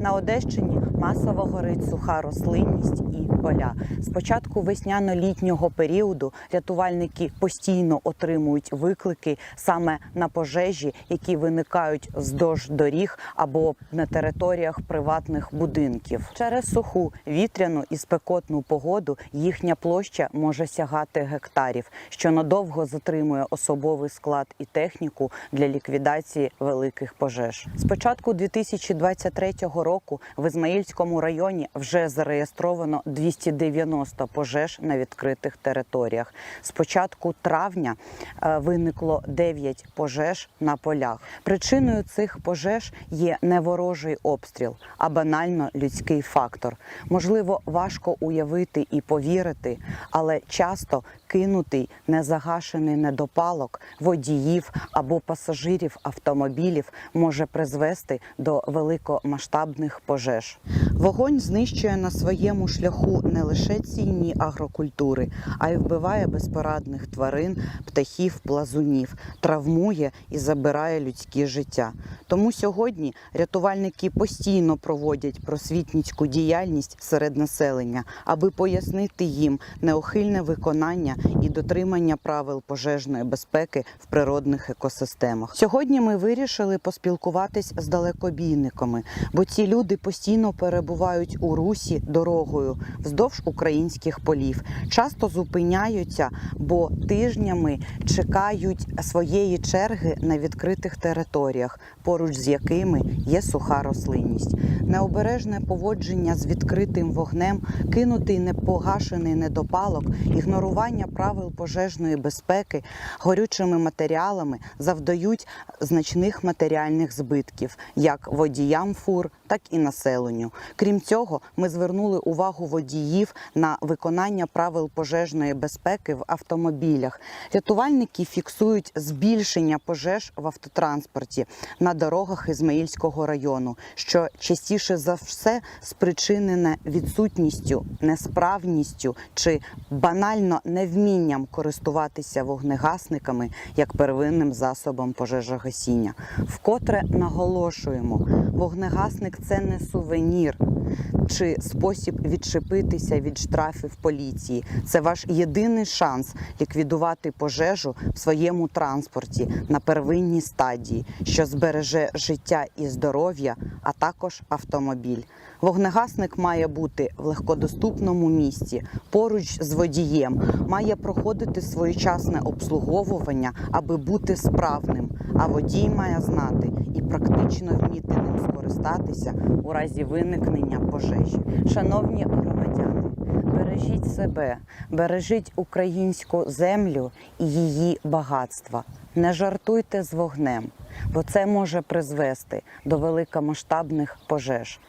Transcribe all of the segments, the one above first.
На Одещині масово горить суха рослинність і поля. З початку весняно-літнього періоду рятувальники постійно отримують виклики саме на пожежі, які виникають вздовж доріг або на територіях приватних будинків. Через суху вітряну і спекотну погоду їхня площа може сягати гектарів, що надовго затримує особовий склад і техніку для ліквідації великих пожеж. З початку 2023 року в Ізмаїльському районі вже зареєстровано 290 пожеж на відкритих територіях. З початку травня е, виникло 9 пожеж на полях. Причиною цих пожеж є не ворожий обстріл, а банально людський фактор. Можливо, важко уявити і повірити, але часто кинутий незагашений недопалок водіїв або пасажирів автомобілів може призвести до великомасштабних пожеж. Вогонь знищує на своєму шляху не лише цінні агрокультури, а й вбиває безпорадних тварин, птахів, плазунів, травмує і забирає людське життя. Тому сьогодні рятувальники постійно проводять просвітницьку діяльність серед населення, аби пояснити їм неухильне виконання і дотримання правил пожежної безпеки в природних екосистемах. Сьогодні ми вирішили поспілкуватись з далекобійниками, бо ці люди постійно перебувають у русі дорогою вздовж українських полів, часто зупиняються, бо тижнями чекають своєї черги на відкритих територіях, поруч з якими є суха рослинність. Необережне поводження з відкритим вогнем, кинутий непогашений недопалок, ігнорування правил пожежної безпеки горючими матеріалами завдають значних матеріальних збитків як водіям фур, так і населенню. Крім цього, ми звернули увагу водіїв на виконання правил пожежної безпеки в автомобілях. Рятувальники фіксують збільшення пожеж в автотранспорті на дорогах Ізмаїльського району, що частіше за все спричинене відсутністю, несправністю чи банально невмінням користуватися вогнегасниками як первинним засобом пожежогасіння. Вкотре наголошуємо, вогнегасник це не сувенір чи спосіб відчепитися від штрафів поліції. Це ваш єдиний шанс ліквідувати пожежу в своєму транспорті на первинній стадії, що збереже життя і здоров'я, а також автомобіль. Вогнегасник має бути в легкодоступному місці поруч з водієм, має проходити своєчасне обслуговування, аби бути справним. А водій має знати і практично вміти ним скористатися у разі виникнення пожежі. Шановні громадяни, бережіть себе, бережіть українську землю і її багатства. Не жартуйте з вогнем, бо це може призвести до великомасштабних пожеж.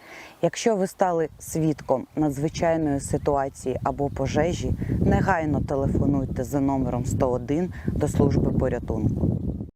Якщо ви стали свідком надзвичайної ситуації або пожежі, негайно телефонуйте за номером 101 до служби порятунку.